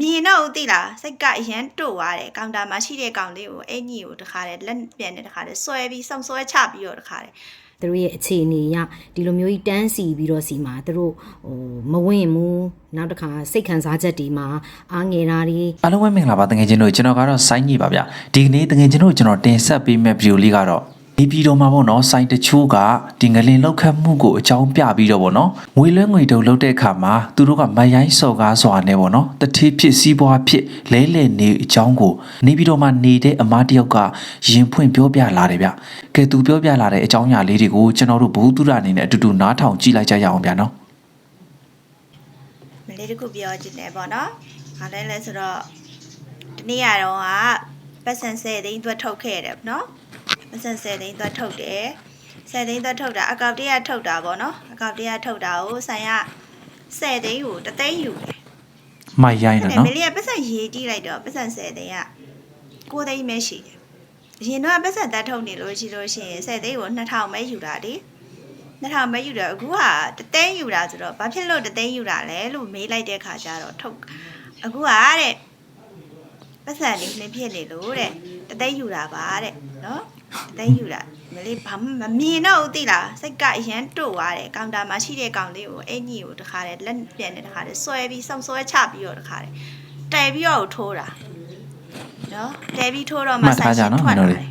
မြင်တော့ဦးသိလားစိတ်ကအရန်တို့သွားတယ်ကောင်တာမှာရှိတဲ့ကောင်လေးကိုအဲ့ညီကိုတခါတည်းလက်ပြန်နဲ့တခါတည်းဆွဲပြီးစောင့်ဆွဲချပြီးတော့တခါတည်းသူတို့ရဲ့အခြေအနေရဒီလိုမျိုးကြီးတန်းစီပြီးတော့စီမှာသူတို့ဟိုမဝင်ဘူးနောက်တစ်ခါစိတ်ခံစားချက်တွေမှာအားငယ်တာတွေအားလုံးပဲမင်္ဂလာပါတငယ်ချင်းတို့ကျွန်တော်ကတော့စိုင်းကြီးပါဗျဒီကနေ့တငယ်ချင်းတို့ကျွန်တော်တင်ဆက်ပေးမယ့်ဗီဒီယိုလေးကတော့ ဒီဗီဒီယိုမှာပေါ့နော်စိုင်းတချို့ကဒီငလင်လောက်ခတ်မှုကိုအကြောင်းပြပြီးတော့ပေါ့နော်ငွေလွှဲငွေတုံလောက်တဲ့အခါမှာသူတို့ကမယိုင်းစော်ကားစွာနဲ့ပေါ့နော်တတိဖြစ်စီးပွားဖြစ်လဲလဲနေအကြောင်းကိုနေပြီးတော့မှနေတဲ့အမားတယောက်ကရင်ဖွင့်ပြောပြလာတယ်ဗျကဲသူပြောပြလာတဲ့အကြောင်းအရာလေးတွေကိုကျွန်တော်တို့ဘ ഹു တုရအနေနဲ့အတူတူနားထောင်ကြည့်လိုက်ကြရအောင်ဗျာနော်မလေးတစ်ခုပြောချင်တယ်ပေါ့နော်။ဘာလဲလဲဆိုတော့ဒီနေ့ကတော့ကပတ်စံ10သိန်းသွတ်ထုတ်ခဲ့တယ်နော်။ ပတ်စံ10သိန်းသွတ်ထုတ်တယ်။10သိန်းသွတ်ထုတ်တာအကောက်တရထုတ်တာပေါ့နော်။အကောက်တရထုတ်တာကိုဆိုင်က10သိန်းကိုတသိန်းယူတယ်မိုက်ရိုင်း။နော်အဲ့နော်မလေးကပတ်စံရေးကြည့်လိုက်တော့ပတ်စံ10သိန်းက9သိန်းပဲရှိတယ်။အရင်တော့ပတ်စံတက်ထုတ်နေလို့ရှိလို့ရှိရင်10သိန်းကို2000ပဲယူတာလေ။2000ပဲယူတယ်အခုကတသိန်းယူတာဆိုတော့ဘာဖြစ်လို့တသိန်းယူတာလဲလို့မေးလိုက်တဲ့ခါကျတော့ထုတ်အခုကတဲ့ပတ်စံလေးနှင်းဖြစ်နေလို့တဲ့တသိန်းယူတာပါတဲ့နော် တသိန်းယူတာမလေးဘာမှမမြင်တော့ဦးသိလားစိတ်ကအရန်တို့သွားတယ်ကောင်တာမှာရှိတဲ့ကောင်လေးကိုအဲ့ညီကိုတခါတည်းလက်ပြန်နဲ့တခါတည်းဆွဲပြီးစောင့်ဆွဲချပြီးတော့တခါတည်းတဲပြီးတော့ထိုးတာနော်တဲပြီးထိုးတော့မှမှတ်ထားကြနော်မင်းတို့တွေဘယ်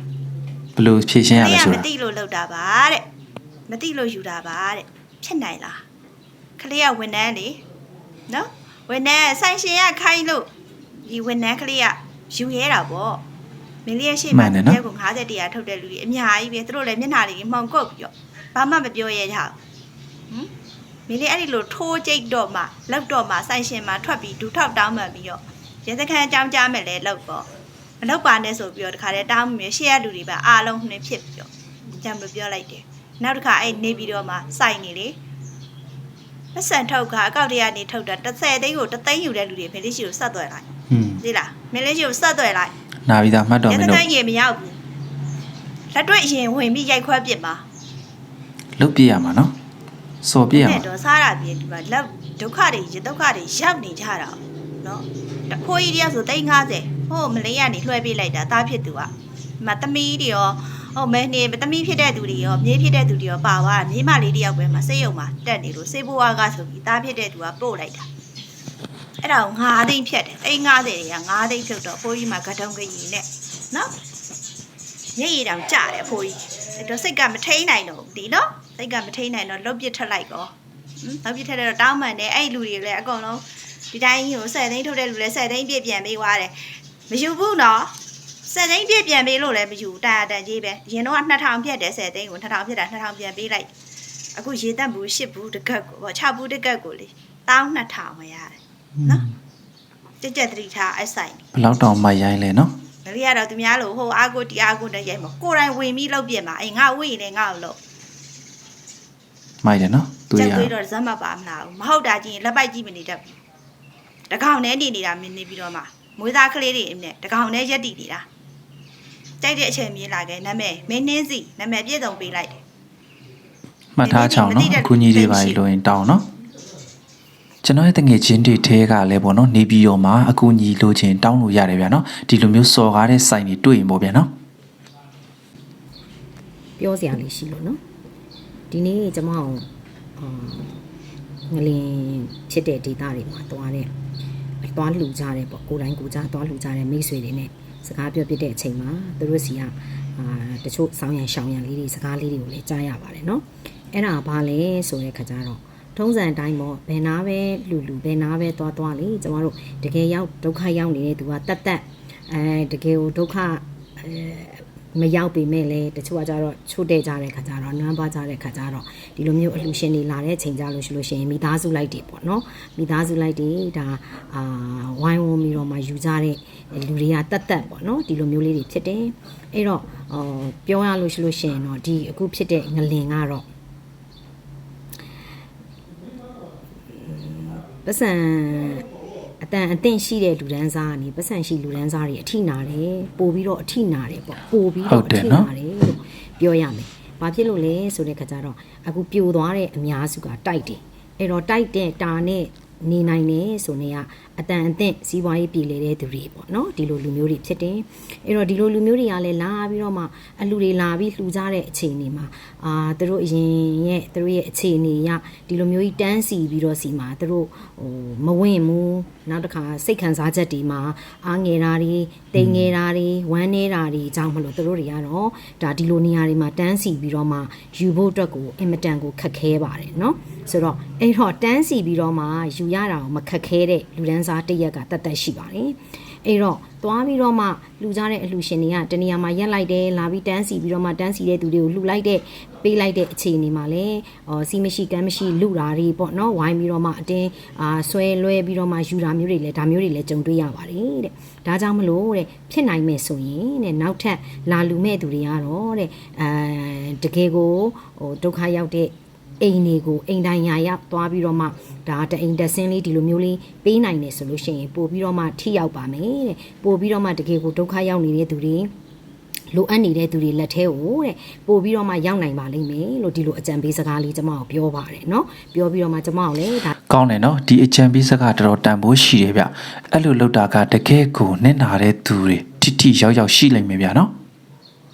လိုဖြည့်ရှင်းရလဲကဆိုမတော့သိလို့လောက်တာပါတဲ့မသိလို့ယူတာပါတဲ့ဖြစ်နိုင်လားခလေးကဝန်ထမ်းလေနော်ဝန်ထမ်းဆိုင်ရှင်ကခိုင်းလို့ဒီဝန်ထမ်းကလေးကယူရဲတာပေါ့ မင်းလေးရဲ့ရှေ့မှာတကယ်ကို50တရားထုတ်တဲ့လူကြီးအများကြီးပဲသူတို့လည်းမျက်နှာလေးမှောင်ကုတ်ပြီးတော့ဘာမှမပြောရဲကြဘူးဟမ်မင်းလေးအဲ့ဒီလိုထိုးကြိတ်တော့မှလောက်တော့မှဆိုင်ရှင်မှာထွက်ပြီးဒူထောက်တောင်းမှန်ပြီးတော့ရဲစခန်းအကြောင်းကြားမယ်လေလောက်ပေါ့မလောက်ပါနဲ့ဆိုပြီးတော့တခါတည်းတောင်းပြီးရှေ့ရလူတွေပါအားလုံးနှင်းဖြစ်ပြီးတော့ကြံမပြောလိုက်တယ်နောက်တစ်ခါအဲ့နေပြီးတော့မှစိုက်နေလေပတ်စံထုတ်ကအကောက်တရကနေထုတ်တာ30သိန်းကို3သိန်းယူတဲ့လူတွေမင်းလေးရှိကိုဆက်သွယ်လိုက်ဟွန်းသိလားမင်းလေးရှိကိုဆက်သွယ်လိုက် နာပြီးသားမှတ်တော်ရမသင်းတို့ကန်းရေမရောက်ဘူးလက်တွေ့ရင်ဝင်ပြီးရိုက်ခွဲပစ်ပါလုတ်ပြရမှာနော်စော်ပြရမှာနဲ့တော့စားတာပြင်ဒီမှာလက်ဒုက္ခတွေရဒုက္ခတွေရောက်နေကြတာနော်တဖိုးကြီးတယောက်ဆို350ဟိုမလေးကနေလွှဲပေးလိုက်တာတားဖြစ်သူကဒီမှာသမီးတွေရောဟိုမဲနေသမီးဖြစ်တဲ့သူတွေရောမြေးဖြစ်တဲ့သူတွေရောပါသွားတာမြေးမလေးတယောက်ပဲမှာစေးရုံမှာတက်နေလို့စေးဘွားကဆိုပြီးတားဖြစ်တဲ့သူကပို့လိုက်တာ အဲ့ဒါကို9သိန်းဖြတ်တယ်350တွေက9သိန်းဖြုတ်တော့ဖိုးကြီးမှာကတုံးကကြီးနဲ့နော်မျက်ရည်တောင်ကျတယ်အဖိုးကြီးအဲ့တော့စိတ်ကမထိန်နိုင်တော့ဘူးဒီနော်စိတ်ကမထိန်နိုင်တော့လုတ်ပစ်ထက်လိုက်ကောဟမ်လုတ်ပစ်ထက်တော့တောင်းမှန်တယ်အဲ့ဒီလူတွေလည်းအကုန်လုံးဒီတိုင်းဟို10သိန်းထုတ်တဲ့လူလည်း10သိန်းပြည့်ပြန်ပေးသွားတယ်မယူဘူးနော်10သိန်းပြည့်ပြန်ပေးလို့လည်းမယူဘူးတာတန်ကြီးပဲအရင်တော့2000ပြတ်တယ်10သိန်းကို2000ပြတ်တာ2000ပြန်ပေးလိုက်အခုရေတက်ဘူး10ဘူးတစ်ကက်ကိုပေါ့6ဘူးတစ်ကက်ကိုလေ12000မရတယ် နော်ကြက်ကြက်သတိထားအဲ့ဆိုင်ဘယ်လောက်တောင်မိုက်ရိုင်းလဲနော်မလေးကတော့သူများလို့ဟိုအာကိုတီအာကိုနဲ့ရိုက်မှာကိုယ်တိုင်ဝင်ပြီးလောက်ပြင်မှာအေးငါဝိရင်လည်းငါ့ကိုလို့မိုက်တယ်နော်သူချက်ရသွေးတော့ဇက်မပါမလားဘူးမဟုတ်တာကြီးရင်လက်ပိုက်ကြီးမနေတတ်ဘူးတကောင်နဲ့နေနေတာမင်းနေပြီးတော့မှမွေးသားကလေးတွေအင်းနဲ့တကောင်နဲ့ရက်တီနေတာတိုက်တဲ့အချိန်မြေးလာခဲ့နာမည်မင်းနှင်းစီနာမည်ပြည့်စုံပေးလိုက်တယ်မှတ်ထားချောင်းနော်အခုကြီးတွေပါလို့ရင်တောင်းနော် ကျွန်တော်ရဲ့တငယ်ချင်းတွေထဲကလည်းပေါ့နော်နေပြည်တော်မှာအကူညီလိုချင်တောင်းလို့ရတယ်ဗျာနော်ဒီလိုမျိုးစော်ကားတဲ့စိုင်တွေတွေ့ရင်ပေါ့ဗျာနော်ပြောစရာလေးရှိလို့နော်ဒီနေ့ကျမအောင်အာငလင်ဖြစ်တဲ့ဒေတာတွေမှာတွားတဲ့တွားလှူကြတယ်ပေါ့ကိုယ်တိုင်းကိုယ်ကြတွားလှူကြတဲ့မိတ်ဆွေတွေနဲ့စကားပြောပြတဲ့အချိန်မှာသူတို့စီကအာတချို့ဆောင်းရံရှောင်းရံလေးတွေစကားလေးတွေကိုလည်းကြားရပါတယ်နော်အဲ့ဒါဘာလဲဆိုတဲ့ခါကျတော့ ထုံးစံအတိုင်းပေါ့ဘယ်နာပဲလူလူဘယ်နာပဲတွားတွားလေကျမတို့တကယ်ရောက်ဒုက္ခရောက်နေတဲ့သူကတက်တက်အဲတကယ်ကိုဒုက္ခအဲမရောက်ပေမဲ့လည်းတချို့ကကြတော့ချို့တဲ့ကြတဲ့ခါကျတော့နမ်းပါကြတဲ့ခါကျတော့ဒီလိုမျိုးအလှရှင်တွေလာတဲ့ချိန်ကြလို့ရှိလို့ရှိရင်မိသားစုလိုက်တွေပေါ့နော်မိသားစုလိုက်တွေဒါအာဝိုင်းဝန်းပြီးတော့မှယူကြတဲ့လူတွေကတက်တက်ပေါ့နော်ဒီလိုမျိုးလေးတွေဖြစ်တယ်အဲ့တော့အော်ပြောရလို့ရှိလို့ရှိရင်တော့ဒီအခုဖြစ်တဲ့ငလင်ကတော့ ပတ်စံအတန်အသင့်ရှိတဲ့လူဒန်းစားကနေပတ်စံရှိလူဒန်းစားတွေအထိနာတယ်ပို့ပြီးတော့အထိနာတယ်ပေါ့ပို့ပြီးတော့အထိနာတယ်လို့ပြောရမယ်။ဘာဖြစ်လို့လဲဆိုတဲ့ခါကျတော့အခုပြိုသွားတဲ့အများစုကတိုက်တယ်။အဲ့တော့တိုက်တဲ့တာနဲ့ နေနိုင်တယ်ဆိုနေက အတန်အသင့်စီးပွားရေးပြည်လေတဲ့သူတွေပေါ့နော်ဒီလိုလူမျိုးတွေဖြစ်တယ်အဲ့တော့ဒီလိုလူမျိုးတွေကလည်းလာပြီးတော့မှအလူတွေလာပြီးလှူကြတဲ့အခြေအနေမှာအာသူတို့အရင်ရဲ့သူတို့ရဲ့အခြေအနေရဒီလိုမျိုးကြီးတန်းစီပြီးတော့စီမှာသူတို့ဟိုမဝင့်ဘူးနောက်တစ်ခါစိတ်ခံစားချက်တွေမှာအားငယ်တာတွေတိမ်ငယ်တာတွေဝမ်းနေတာတွေအကြောင်းမလို့သူတို့တွေကတော့ဒါဒီလိုနေရာတွေမှာတန်းစီပြီးတော့မှယူဖို့အတွက်ကိုအင်မတန်ကိုခက်ခဲပါတယ်เนาะဆိုတော့အဲ့တော့တန်းစီပြီးတော့မှယူ ရတာကိုမခက်ခဲတဲ့လူဒန်းစားတစ်ရက်ကတတ်တတ်ရှိပါတယ်အဲ့တော့သွားပြီးတော့မှလူကြတဲ့အလှရှင်တွေကတနေရာမှာရက်လိုက်တယ်လာပြီးတန်းစီပြီးတော့မှတန်းစီတဲ့သူတွေကိုလှူလိုက်တဲ့ပေးလိုက်တဲ့အခြေအနေမှာလည်းအော်စီမရှိကမ်းမရှိလူတာတွေပေါ့နော်ဝိုင်းပြီးတော့မှအတင်းအာဆွဲလွဲပြီးတော့မှယူတာမျိုးတွေလည်းဒါမျိုးတွေလည်းကြုံတွေ့ရပါတယ်တဲ့ဒါကြောင့်မလို့တဲ့ဖြစ်နိုင်မယ်ဆိုရင်တဲ့နောက်ထပ်လာလူမဲ့သူတွေကတော့တဲ့အဲတကယ်ကိုဟိုဒုက္ခရောက်တဲ့ အိမ်တွေကိုအိမ်တိုင်းရာရောက်သွားပြီးတော့မှဒါတအိမ်တက်ဆင်းလေးဒီလိုမျိုးလေးပေးနိုင်တယ်ဆိုလို့ရှိရင်ပို့ပြီးတော့မှထိရောက်ပါမယ်တဲ့ပို့ပြီးတော့မှတကယ်ကိုဒုက္ခရောက်နေတဲ့သူတွေလိုအပ်နေတဲ့သူတွေလက်ထဲကိုတဲ့ပို့ပြီးတော့မှရောက်နိုင်ပါလိမ့်မယ်လို့ဒီလိုအကြံပေးစကားလေးကျွန်မကိုပြောပါတယ်เนาะပြောပြီးတော့မှကျွန်မကိုလည်းဒါ ကောင်းတယ်နော်ဒီအချံပေးစကားတော်တော်တန်ဖိုးရှိတယ်ဗျအဲ့လိုလောက်တာကတကယ်ကိုနစ်နာတဲ့သူတွေတိတိရောက်ရောက်ရှိလိမ့်မယ်ဗျနော်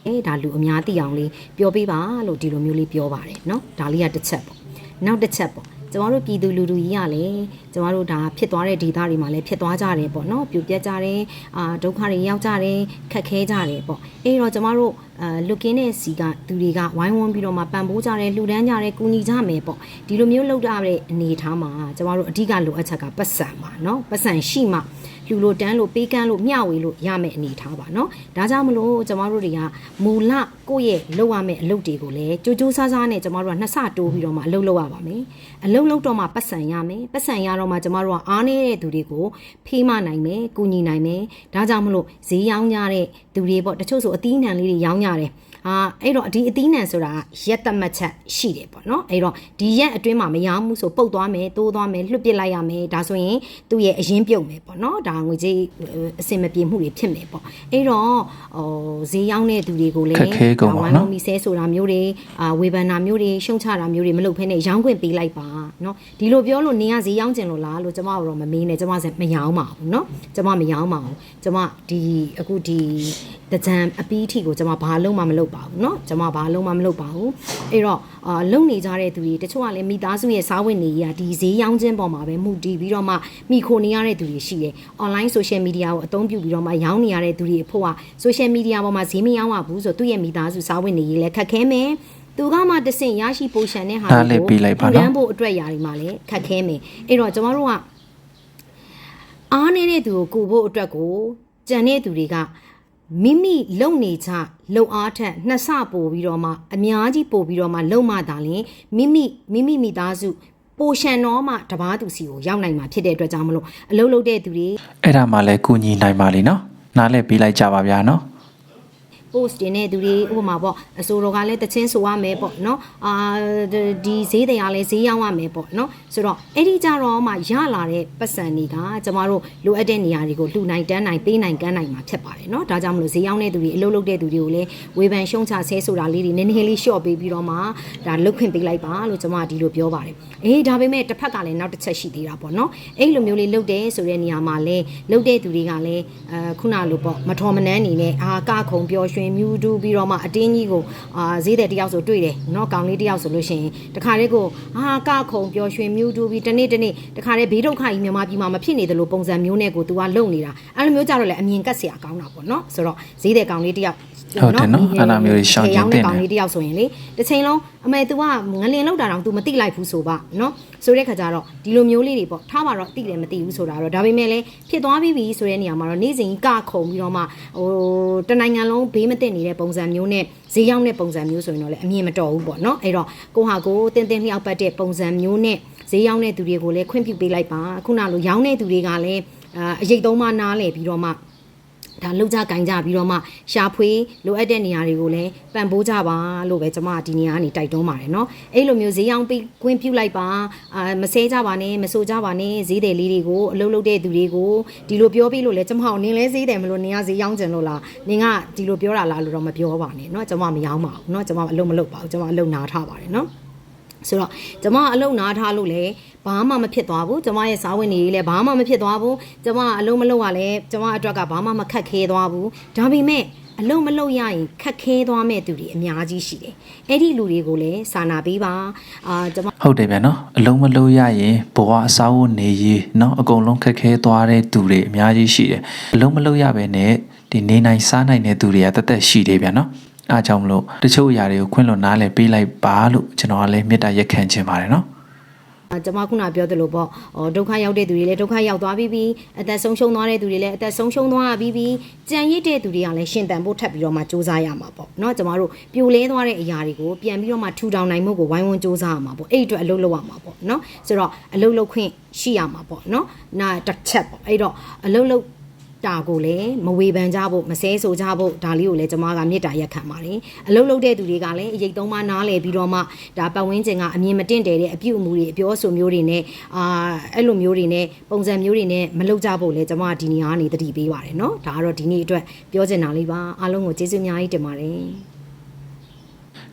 အဲဒါလူအများသိအောင်လေးပြောပေးပါလို့ဒီလိုမျိုးလေးပြောပါတယ်เนาะဒါလေးကတစ်ချက်ပေါ့နောက်တစ်ချက်ပေါ့ကျမတို့ပြည်သူလူထုကြီးရလေကျမတို့ဒါဖြစ်သွားတဲ့ဒေသတွေမှာလည်းဖြစ်သွားကြတယ်ပေါ့နော်ပြိုပြက်ကြတယ်အာဒုက္ခတွေရောက်ကြတယ်ခက်ခဲကြတယ်ပေါ့အဲ့တော့ကျမတို့အာလုကင်းတဲ့စီကသူတွေကဝိုင်းဝန်းပြီးတော့မှပံ့ပိုးကြတယ်လှူဒန်းကြတယ်ကူညီကြမယ်ပေါ့ဒီလိုမျိုးလုပ်ရတဲ့အနေအထားမှာကျမတို့အဓိကလိုအပ်ချက်ကပတ်စံပါနော်ပတ်စံရှိမှ လူလိုတန်းလို့ပေးကမ်းလို့မျှဝေလို့ရမယ်အနေအထားပါနော်ဒါကြောင့်မလို့ကျမတို့တွေကမူလကိုယ့်ရဲ့လုပ်ရမယ့်အလုပ်တွေကိုလည်းကြိုးကြိုးစားစားနဲ့ကျမတို့ကနှစ်ဆတိုးပြီးတော့မှအလုပ်လုပ်ရပါမယ်အလုပ်လုပ်တော့မှပတ်စံရမယ်ပတ်စံရတော့မှကျမတို့ကအားနေတဲ့သူတွေကိုဖေးမနိုင်မယ်ကူညီနိုင်မယ်ဒါကြောင့်မလို့ဈေးရောင်းကြတဲ့သူတွေပေါ့တချို့ဆိုအသီးနှံလေးတွေရောင်းကြတယ် အာအဲ့တော့ဒီအသီးနှံဆိုတာရက်သတ်မှတ်ချက်ရှိတယ်ပေါ့နော်အဲ့တော့ဒီရက်အတွင်းမှာမရောဘူးဆိုပုတ်သွားမယ်တိုးသွားမယ်လွှတ်ပစ်လိုက်ရမယ်ဒါဆိုရင်သူ့ရဲ့အရင်ပြုတ်မယ်ပေါ့နော်ဒါငွေကြေးအဆင်မပြေမှုတွေဖြစ်မယ်ပေါ့အဲ့တော့ဟိုဈေးရောက်တဲ့သူတွေကိုလည်းဝိုင်းဝန်းပြီးဆဲဆိုတာမျိုးတွေအာဝေဖန်တာမျိုးတွေရှုံချတာမျိုးတွေမလုပ်ဖ ೇನೆ ရောင်းခွင့်ပေးလိုက်ပါနော်ဒီလိုပြောလို့နင်ကဈေးရောက်ကျင်လို့လားလို့ကျွန်မကတော့မမေးနဲ့ကျွန်မမရောင်းပါဘူးနော်ကျွန်မမရောင်းပါဘူးကျွန်မဒီအခုဒီ ကြံအပီးထီကိုကျမဘာလုံးမှမလုပ်ပါဘူးเนาะကျမဘာလုံးမှမလုပ်ပါဘူးအဲ့တော့အာလုံနေကြတဲ့သူတွေတချို့ကလည်းမိသားစုရဲ့စားဝတ်နေရေးကဒီဈေးရောင်းခြင်းပေါ်မှာပဲမှုတည်ပြီးတော့မှမိခိုနေရတဲ့သူတွေရှိတယ် online social media ကိုအသုံးပြုပြီးတော့မှရောင်းနေရတဲ့သူတွေအဖို့က social media ပေါ်မှာဈေးမရောင်းရဘူးဆိုသူ့ရဲ့မိသားစုစားဝတ်နေရေးလည်းခက်ခဲမယ်သူကမှတဆင့်ရရှိပိုရှန်တဲ့ဟာ ဒါလည်းပေးလိုက်ပါနော် လူတန်းဖို့အတွက်ຢာတွေမှာလည်းခက်ခဲမယ်အဲ့တော့ကျမတို့ကအားနေတဲ့သူကိုကိုဖို့အတွက်ကိုကြံတဲ့သူတွေက မိမိလုံနေချလုံအားထက်နှစ်ဆပို့ပြီးတော့မှအများကြီးပို့ပြီးတော့မှလုံမှသာလင်မိမိမိမိမိသားစုပိုရှန်တော့မှတပားသူစီကိုရောက်နိုင်မှာဖြစ်တဲ့အတွက်ကြောင့်မလို့အလုပ်လုပ်တဲ့သူတွေအဲ့ဒါမှလည်းကုညီနိုင်ပါလိမ့်နော်နားလည်းပေးလိုက်ကြပါဗျာနော် post တင်တဲ့သူတွေဥပမာပေါ့အစိုးရကလည်းတချင်းဆိုရမယ်ပေါ့နော်အာဒီဈေးတရားလည်းဈေးရောက်ရမယ်ပေါ့နော်ဆိုတော့အဲ့ဒီကြတော့မှရလာတဲ့ပတ်စံတွေကကျမတို့လိုအပ်တဲ့နေရာတွေကိုလှူနိုင်တန်းနိုင်ပေးနိုင်ကမ်းနိုင်မှာဖြစ်ပါတယ်နော်ဒါကြောင့်မလို့ဈေးရောက်တဲ့သူတွေအလုပ်လုပ်တဲ့သူတွေကိုလည်းဝေဖန်ရှုံချဆဲဆိုတာလေးတွေနည်းနည်းလေး short ပေးပြီးတော့မှဒါလုတ်ခွင့်ပေးလိုက်ပါလို့ကျမကဒီလိုပြောပါတယ်အေးဒါပေမဲ့တစ်ဖက်ကလည်းနောက်တစ်ချက်ရှိသေးတာပေါ့နော်အဲ့လိုမျိုးလေးလုတ်တယ်ဆိုတဲ့နေရာမှာလည်းလုတ်တဲ့သူတွေကလည်းအဲခုနလိုပေါ့မထော်မနှမ်းနေနဲ့အာကခုံပျော်ရွှငမြူးတူးပြီးတော့မှအတင်းကြီးကိုအာဈေးတဲ့တယောက်ဆိုတွေ့တယ်နော်ကောင်လေးတယောက်ဆိုလို့ရှိရင်တခါလေးကိုအာကခုံပျော်ရွှင်မြူးတူးပြီးတနေ့တနေ့တခါလေးဘေးဒုက္ခကြီးမြန်မာပြည်မှာမဖြစ်နေသလိုပုံစံမျိုးနဲ့ကိုသူကလုံနေတာအဲ့လိုမျိုးကြတော့လေအမြင်ကတ်เสียကောင်းတာပေါ့နော်ဆိုတော့ဈေးတဲ့ကောင်လေးတယောက် ဟုတ်တယ်နော်အဲ့လိုမျိုးကြီးရှောင်ကျဉ်သင့်တယ်ကောင်လေးတယောက်ဆိုရင်လေတစ်ချိန်လုံးအမေ तू ကငလင်လောက်တာတောင် तू မသိလိုက်ဘူးဆိုပါနော်ဆိုတဲ့ခါကျတော့ဒီလိုမျိုးလေးတွေပေါ့ထားပါတော့သိတယ်မသိဘူးဆိုတာတော့ဒါပေမဲ့လည်းဖြစ်သွားပြီးပြီဆိုတဲ့နေရာမှာတော့နေ့စဉ်ကြီးကခုံပြီးတော့မှဟိုတနိုင်ငံလုံးဘေးမသိနေတဲ့ပုံစံမျိုးနဲ့ဈေးရောက်တဲ့ပုံစံမျိုးဆိုရင်တော့လေအမြင်မတော်ဘူးပေါ့နော်အဲ့တော့ကိုဟာကိုတင်းတင်းလျှောက်ပတ်တဲ့ပုံစံမျိုးနဲ့ဈေးရောက်တဲ့သူတွေကိုလည်းခွင့်ပြုပေးလိုက်ပါခုနလိုရောင်းတဲ့သူတွေကလည်းအာအရေးသုံးမနားလေပြီးတော့မှ ဒါလောက်ကြကင်ကြပြီးတော့မှရှာဖွေလိုအပ်တဲ့နေရာတွေကိုလည်းပံ့ပိုးကြပါလို့ပဲကျွန်မဒီနေရာကနေတိုက်တွန်းပါတယ်เนาะအဲ့လိုမျိုးဈေးရောင်းပြီးကွင်းပြုတ်လိုက်ပါအာမဆဲကြပါနဲ့မဆိုကြပါနဲ့ဈေးတယ်လေးတွေကိုအလုပ်လုပ်တဲ့သူတွေကိုဒီလိုပြောပြီးလို့လဲကျွန်မအောင်နင်းလဲဈေးတယ်မလို့နင်းကဈေးရောင်းကျင်လို့လားနင်းကဒီလိုပြောတာလားလို့တော့မပြောပါနဲ့เนาะကျွန်မမရောင်းပါဘူးเนาะကျွန်မအလုပ်မလုပ်ပါဘူးကျွန်မအလုပ်နားထားပါတယ်เนาะ ဆိုတော့ကျမအလုံးနားထားလို့လည်းဘာမှမဖြစ်သွားဘူးကျမရဲ့စာဝင်နေကြီးလည်းဘာမှမဖြစ်သွားဘူးကျမအလုံးမလုံးကလည်းကျမအတွက်ကဘာမှမခက်ခဲသွားဘူးဒါပေမဲ့အလုံးမလုံးရရင်ခက်ခဲသွားမဲ့သူတွေအများကြီးရှိတယ်အဲ့ဒီလူတွေကိုလည်းစာနာပေးပါအာကျမဟုတ်တယ်ဗျာနော်အလုံးမလုံးရရင်ဘဝအစားဝတ်နေရေးနော်အကုန်လုံးခက်ခဲသွားတဲ့သူတွေအများကြီးရှိတယ်အလုံးမလုံးရပဲနဲ့ဒီနေနိုင်စားနိုင်တဲ့သူတွေကတသက်ရှိတယ်ဗျာနော် အားကြောင့်မလို့တချို့အရာတွေကိုခွင့်လွှတ်နားလည်ပေးလိုက်ပါလို့ကျွန်တော်ကလည်းမေတ္တာရက်ခံချင်ပါတယ်နော် အာကျွန်မခုနပြောသလိုပေါ့ဟောဒုက္ခရောက်တဲ့သူတွေလည်းဒုက္ခရောက်သွားပြီးပြီအသက်ဆုံးရှုံးသွားတဲ့သူတွေလည်းအသက်ဆုံးရှုံးသွားပြီးပြီကြံရစ်တဲ့သူတွေကလည်းရှင်တန်ဖို့ထပ်ပြီးတော့မှစူးစမ်းရမှာပေါ့เนาะကျွန်မတို့ပြိုလဲသွားတဲ့အရာတွေကိုပြန်ပြီးတော့မှထူထောင်နိုင်မှုကိုဝိုင်းဝန်းစူးစမ်းရမှာပေါ့အဲ့ဒီအတွက်အလုပ်လုပ်ရမှာပေါ့เนาะဆိုတော့အလုပ်လုပ်ခွင့်ရှိရမှာပေါ့เนาะနာတစ်ချက်ပေါ့အဲ့တော့အလုပ်လုပ် တာကိုလည်းမဝေဖန်ကြဖို့မဆဲဆိုကြဖို့ဒါလေးကိုလည်းကျွန်မကမေတ္တာရက်ခံပါတယ်အလုပ်လုပ်တဲ့သူတွေကလည်းအရေးသုံးပါနားလည်ပြီးတော့မှဒါပတ်ဝန်းကျင်ကအမြင်မတင့်တယ်တဲ့အပြုအမူတွေအပြောအဆိုမျိုးတွေနဲ့အာအဲ့လိုမျိုးတွေနဲ့ပုံစံမျိုးတွေနဲ့မလုပ်ကြဖို့လည်းကျွန်မကဒီနေရာကနေတတိပေးပါတယ်เนาะဒါကတော့ဒီနေ့အတွက်ပြောချင်တာလေးပါအားလုံးကိုကျေးဇူးအများကြီးတင်ပါတယ်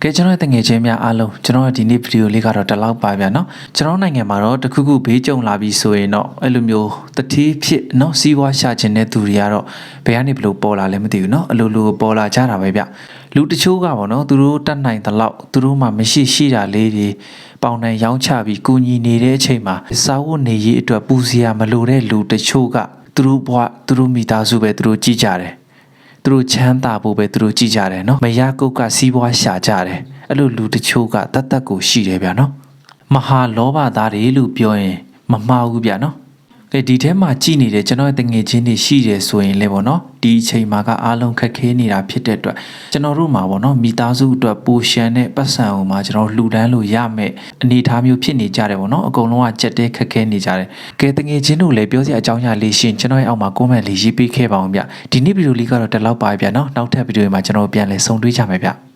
ကဲကျွန်တော်ရဲ့တငယ်ချင်းများအားလုံးကျွန်တော်ရဲ့ဒီနေ့ဗီဒီယိုလေးကတော့ဒီလောက်ပါဗျာနော်ကျွန်တော်နိုင်ငံမှာတော့တခုခုဘေးကြုံလာပြီဆိုရင်တော့အဲ့လိုမျိုးတတိဖြစ်နော်စီးပွားရှာခြင်းတဲ့သူတွေကတော့ဘယ်ကနေဘလို့ပေါ်လာလဲမသိဘူးနော်အလိုလိုပေါ်လာကြတာပဲဗျလူတချို့ကပေါ့နော်သူတို့တတ်နိုင်သလောက်သူတို့မှမရှိရှိတာလေးတွေပေါင်နိုင်ရောင်းချပြီးကူညီနေတဲ့အချိန်မှာစာဝတ်နေရေးအတွက်ပူစရာမလိုတဲ့လူတချို့ကသူတို့ဘဝသူတို့မိသားစုပဲသူတို့ကြည့်ကြတယ် သူတို့ချမ်းသာဖို့ပဲသူတို့ကြည့်ကြတယ်နော်မရကုတ်ကစီးပွားရှာကြတယ်အဲ့လိုလူတချို့ကတတ်တတ်ကိုရှိတယ်ဗျာနော်မဟာလောဘသားတွေလို့ပြောရင်မမှားဘူးဗျာနော် ကဲဒီထဲမှာကြည်နေတဲ့ကျွန်တော်ရဲ့တငယ်ချင်းတွေရှိတယ်ဆိုရင်လည်းပေါ့နော်ဒီအချိန်မှာကအားလုံးခက်ခဲနေတာဖြစ်တဲ့အတွက်ကျွန်တော်တို့မှာပေါ့နော်မိသားစုအတွက်ပူရှန်တဲ့ပတ်စံအောင်မှာကျွန်တော်လှူဒန်းလို့ရမယ်အနေအထားမျိုးဖြစ်နေကြတယ်ပေါ့နော်အကုန်လုံးကကြက်တဲခက်ခဲနေကြတယ်ကဲတငယ်ချင်းတို့လည်းပြောစရာအကြောင်းအရာလေးရှင်းကျွန်တော်ရဲ့အောက်မှာ comment လေးရေးပေးခဲ့ပါအောင်ဗျဒီနေ့ဗီဒီယိုလေးကတော့ဒီလောက်ပါပဲဗျနော်နောက်ထပ်ဗီဒီယိုမှာကျွန်တော်ပြန်လည်ဆုံတွေ့ကြမယ်ဗျ